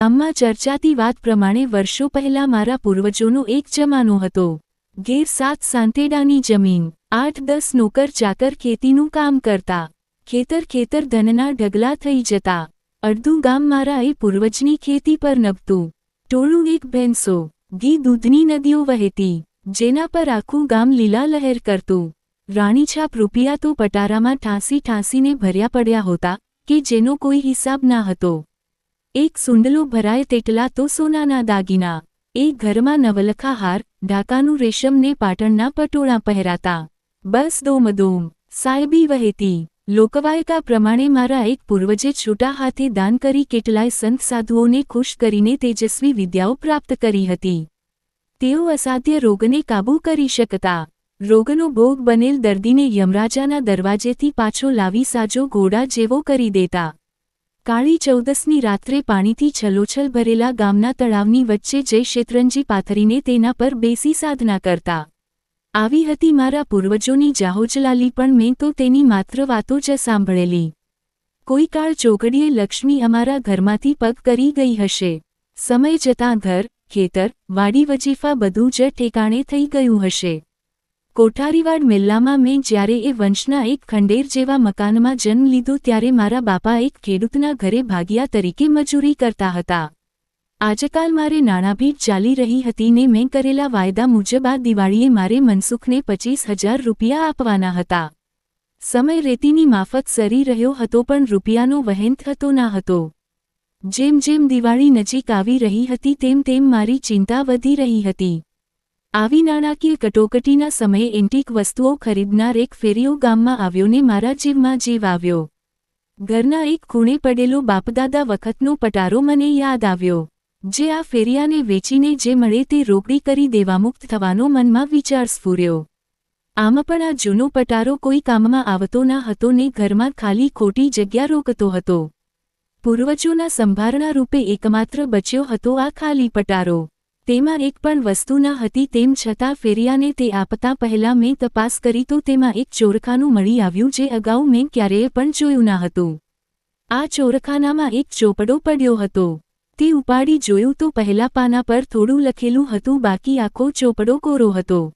ગામમાં ચર્ચાતી વાત પ્રમાણે વર્ષો પહેલા મારા પૂર્વજોનો એક જમાનો હતો. ગેર સાત સાંતેડાની જમીન, આઠ દસ નોકર ચાકર ખેતીનું કામ કરતા. ખેતર ખેતર ધનના ઢગલા થઈ જતા. અડધું ગામ મારા એ પૂર્વજની ખેતી પર નભતું. ટોળું એક ભેંસો, ઘી દૂધની નદીઓ વહેતી, જેના પર આખું ગામ લીલા લહેર કરતું. રાણીછાપ રૂપિયા તો પટારામાં ઠાંસી ઠાંસીને ભર્યા પડ્યા હોતા, કે જેનો કોઈ હિસાબ ના હતો. એક સુંડલો ભરાય તેટલા તો સોનાના દાગીના. એ ઘરમાં નવલખા હાર ઢાકાનું રેશમને પાટણના પટોળા પહેરાતા. બસ દોમદોમ, સાયબી વહેતી. લોકવાયકા પ્રમાણે મારા એક પૂર્વજે છૂટા હાથે દાન કરી કેટલાય સંત સાધુઓને ખુશ કરીને તેજસ્વી વિદ્યાઓ પ્રાપ્ત કરી હતી. તેઓ અસાધ્ય રોગને કાબૂ કરી શકતા. રોગનો ભોગ બનેલ દર્દીને યમરાજાના દરવાજેથી પાછો લાવી સાજો ઘોડા જેવો કરી દેતા. કાળી ચૌદસની રાત્રે પાણીથી છલોછલ ભરેલા ગામના તળાવની વચ્ચે જય શેતરંજી પાથરીને તેના પર બેસી સાધના કરતા. આવી હતી મારા પૂર્વજોની જાહોજલાલી પણ મેં તો તેની માત્ર વાતો જ સાંભળેલી. કોઈ કાળ ચોકડીએ લક્ષ્મી અમારા ઘરમાંથી પગ કરી ગઈ હશે. સમય જતાં ઘર, ખેતર, વાડી વજીફા બધું જ ઠેકાણે થઈ ગયું હશે. કોઠારીવાડ મેલ્લામાં મેં જ્યારે એ વંશના એક ખંડેર જેવા મકાનમાં જન્મ લીધો ત્યારે મારા બાપા એક ખેડૂતના ઘરે ભાગિયા તરીકે મજૂરી કરતા હતા. આજકાલ મારે નાણાભીટ ચાલી રહી હતી ને મેં કરેલા વાયદા મુજબ આ દિવાળીએ મારે મનસુખને પચીસ હજાર રૂપિયા આપવાના હતા. સમય રેતીની માફક સરી રહ્યો હતો પણ રૂપિયાનો વહેન થતો ના હતો. જેમ જેમ દિવાળી નજીક આવી રહી હતી તેમ તેમ મારી ચિંતા વધી રહી હતી. આવી નાણાકીય કટોકટીના સમયે એન્ટિક વસ્તુઓ ખરીદનાર એક ફેરીઓ ગામમાં આવ્યો ને મારા જીવમાં જીવ આવ્યો. ઘરના એક ખૂણે પડેલો બાપદાદા વખતનો પટારો મને યાદ આવ્યો. જે આ ફેરિયાને વેચીને જે મળે તે રોકડી કરી દેવામુક્ત થવાનો મનમાં વિચાર સ્ફૂર્યો. આમ પણ આ જૂનો પટારો કોઈ કામમાં આવતો ના હતો ને ઘરમાં ખાલી ખોટી જગ્યા રોકતો હતો. પૂર્વજોના સંભારણા રૂપે એકમાત્ર બચ્યો હતો આ ખાલી પટારો. તેમાં એક પણ વસ્તુ ન હતી, તેમ છતાં ફેરિયાને તે આપતા પહેલાં મેં તપાસ કરી તો તેમાં એક ચોરખાનું મળી આવ્યું જે અગાઉ મેં ક્યારેય પણ જોયું ન હતું. આ ચોરખાનામાં એક ચોપડો પડ્યો હતો. તે ઉપાડી જોયું તો પહેલા પાના પર થોડું લખેલું હતું, બાકી આખો ચોપડો કોરો હતો.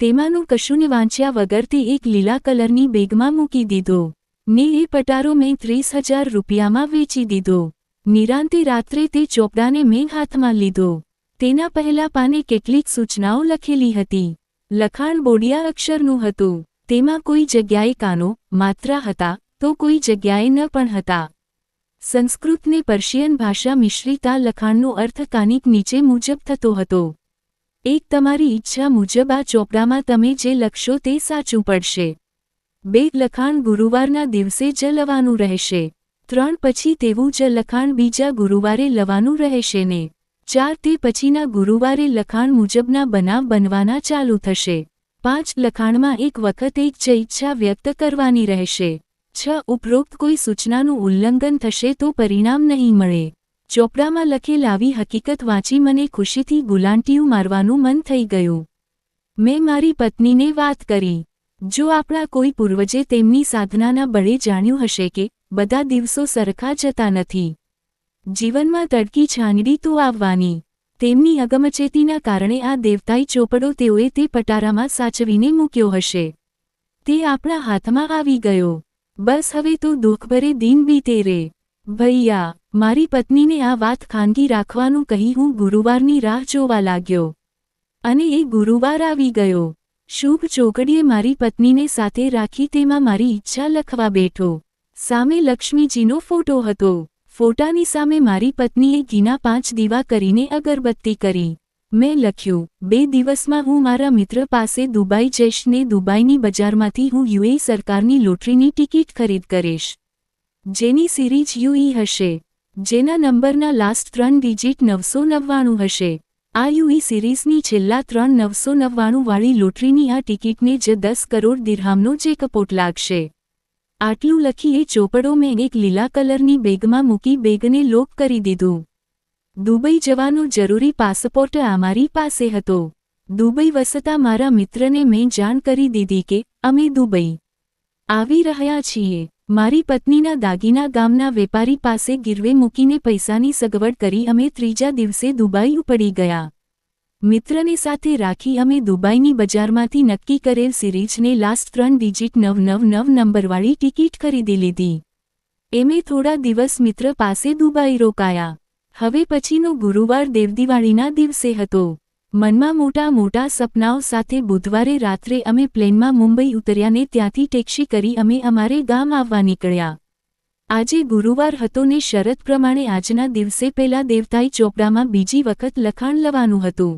તેમાંનું કશુંને વાંચ્યા વગર તે એક લીલા કલરની બેગમાં મૂકી દીધો. ને એ પટારો મેં ત્રીસ હજાર રૂપિયામાં વેચી દીધો. નિરાંતે રાત્રે તે ચોપડાને મેં હાથમાં લીધો. તેના પહેલા પાને કેટલીક સૂચનાઓ લખેલી હતી. લખાણ બોડિયા અક્ષરનું હતું. તેમાં કોઈ જગ્યાએ કાનો માત્રા હતા તો કોઈ જગ્યાએ ન પણ હતા. સંસ્કૃતને પર્શિયન ભાષા મિશ્રિતા લખાણનો અર્થ કાનિક નીચે મુજબ થતો હતો. એક તમારી ઈચ્છા મુજબ આ ચોપડામાં તમે જે લખશો તે સાચું પડશે. બે, લખાણ ગુરુવારના દિવસે જ લવાનું રહેશે. ત્રણ, પછી તેવું જ લખાણ બીજા ગુરુવારે લવાનું રહેશે ને. ચાર તે પછીના ગુરુવારે લખાણ મુજબના બનાવ બનવાના ચાલુ થશે. પાંચ લખાણમાં એક વખત એક જ ઈચ્છા વ્યક્ત કરવાની રહેશે. છ ઉપરોક્ત કોઈ સૂચનાનું ઉલ્લંઘન થશે તો પરિણામ નહીં મળે. ચોપડામાં લખેલ આવી હકીકત વાંચી મને ખુશીથી ગુલાંટીયું મારવાનું મન થઈ ગયું. મેં મારી પત્નીને વાત કરી. જો આપણા કોઈ પૂર્વજે તેમની સાધનાના બળે જાણ્યું હશે કે, બધા દિવસો સરખા જતા નથી. જીવનમાં તડકી છાંગડી તો આવવાની. તેમની અગમચેતીના કારણે આ દેવતાઈ ચોપડો તેઓએ તે પટારામાં સાચવીને મૂક્યો હશે. તે આપણા હાથમાં આવી ગયો. બસ હવે તો દુઃખભરે દિન બીતે રે. ભૈયા, મારી પત્નીને આ વાત ખાનગી રાખવાનું કહી હું ગુરુવારની રાહ જોવા લાગ્યો. અને એ ગુરુવાર આવી ગયો. શુભ ચોકડીએ મારી પત્નીને સાથે રાખી તેમાં મારી ઈચ્છા લખવા બેઠો. સામે લક્ષ્મીજીનો ફોટો હતો. ફોટાની સામે મારી પત્નીએ ઘીના પાંચ દીવા કરીને અગરબત્તી કરી. મેં લખ્યું, બે દિવસમાં હું મારા મિત્ર પાસે દુબાઈ જઈશ ને દુબાઈની બજારમાંથી હું યુએ સરકારની લોટરીની ટિકિટ ખરીદ કરીશ. જેની સિરીઝ યુઈ હશે, જેના નંબરના લાસ્ટ ત્રણ ડિજિટ નવસો નવ્વાણું હશે. આ યુઈ સિરીઝની છેલ્લા ત્રણ નવસો નવ્વાણુંવાળી લોટરીની આ ટિકિટને જ દસ કરોડ દિરહામનો જે કપોટ લાગશે. આટલું લખી એ ચોપડો મેં એક લીલા કલરની બેગમાં મૂકી બેગને લોક કરી દીધું. દુબઈ જવાનો જરૂરી પાસપોર્ટ અમારી પાસે હતો. દુબઈ વસતા મારા મિત્રને મેં જાણ કરી દીધી કે અમે દુબઈ આવી રહ્યા છીએ. મારી પત્નીના દાગીના ગામના વેપારી પાસે ગીરવે મૂકીને પૈસાની સગવડ કરી અમે ત્રીજા દિવસે દુબઈ ઉપડી ગયા. મિત્રને સાથે રાખી અમે દુબઈની બજારમાંથી નક્કી કરેલ સિરીજને લાસ્ટ ત્રણ ડિજિટ નવ નવ નવ નંબરવાળી ટિકિટ ખરીદી લીધી. એમે થોડા દિવસ મિત્ર પાસે દુબઈ રોકાયા. હવે પછીનો ગુરુવાર દેવદિવાળીના દિવસે હતો. મનમાં મોટા મોટા સપનાઓ સાથે બુધવારે રાત્રે અમે પ્લેનમાં મુંબઈ ઉતર્યાને ત્યાંથી ટેક્સી કરી અમે અમારે ગામ આવવા નીકળ્યા. આજે ગુરુવાર હતો ને શરત પ્રમાણે આજના દિવસે પહેલા દેવતાઈ ચોપડામાં બીજી વખત લખાણ લવાનું હતું.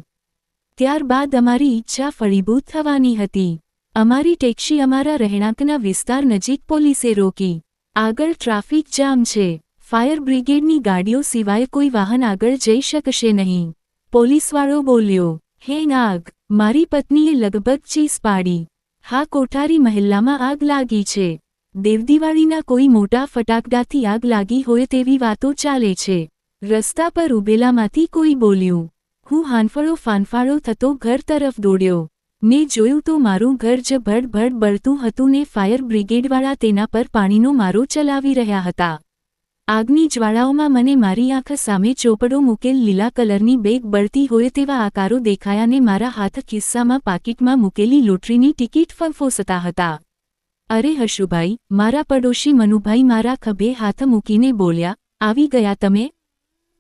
ત્યારબાદ અમારી ઈચ્છા ફળીભૂત થવાની હતી. અમારી ટેક્સી અમારા રહેણાંકના વિસ્તાર નજીક પોલીસે રોકી. આગળ ટ્રાફિક જામ છે. ફાયર બ્રિગેડની ગાડીઓ સિવાય કોઈ વાહન આગળ જઈ શકશે નહીં. પોલીસવાળો બોલ્યો, હે નાગ, મારી પત્નીએ લગભગ ચીસ પાડી. હા, કોઠારી મહેલ્લામાં આગ લાગી છે. દેવદિવાળીના કોઈ મોટા ફટાકડાથી આગ લાગી હોય તેવી વાતો ચાલે છે. રસ્તા પર ઉભેલામાંથી કોઈ બોલ્યું હું હાંફળો ફાંફાળો થતો ઘર તરફ દોડ્યો. ને જોયું તો મારું ઘર જ ભડ ભડ બળતું હતું ને ફાયર બ્રિગેડવાળા તેના પર પાણીનો મારો ચલાવી રહ્યા હતા. આગની જ્વાળાઓમાં મને મારી આંખ સામે ચોપડો મૂકેલ લીલા કલરની બેગ બળતી હોય તેવા આકારો દેખાયા ને મારા હાથ ખિસ્સામાં પાકીટમાં મૂકેલી લોટરીની ટિકિટ ફરફોસતા હતા. અરે હશુભાઈ મારા પડોશી મનુભાઈ મારા ખભે હાથ મૂકીને બોલ્યા, આવી ગયા તમે?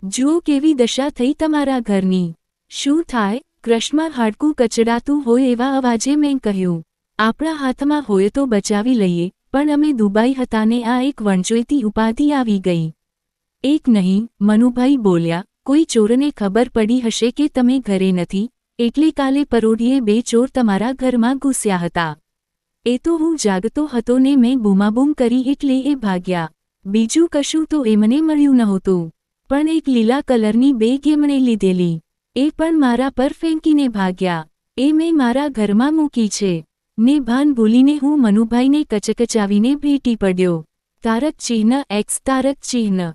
જુઓ કેવી દશા થઈ તમારા ઘરની? શું થાય? ક્રશમાં હાડકું કચડાતું હોય એવા અવાજે મેં કહ્યું, આપણા હાથમાં હોય તો બચાવી લઈએ. પણ અમે દુબાઈ હતા ને આ એક વણજોઈતી ઉપાધિ આવી ગઈ. એક નહીં, મનુભાઈ બોલ્યા, કોઈ ચોરને ખબર પડી હશે કે તમે ઘરે નથી, એટલે કાલે પરોઢીએ બે ચોર તમારા ઘરમાં ઘૂસ્યા હતા. એ તો હું જાગતો હતો ને મેં બૂમાબૂમ કરી એટલે એ ભાગ્યા. બીજું કશું તો એમને મળ્યું નહોતું. પણ એક લીલા કલરની બેગ એમણે લીધેલી. એ પણ મારા પર ફેંકીને ભાગ્યા. એ મેં મારા ઘરમાં મૂકી છે. ને ભાન ભૂલીને હું મનુભાઈને કચકચાવીને ભેટી પડ્યો. તારક ચિહ્ન એક્સ તારક ચિહ્ન.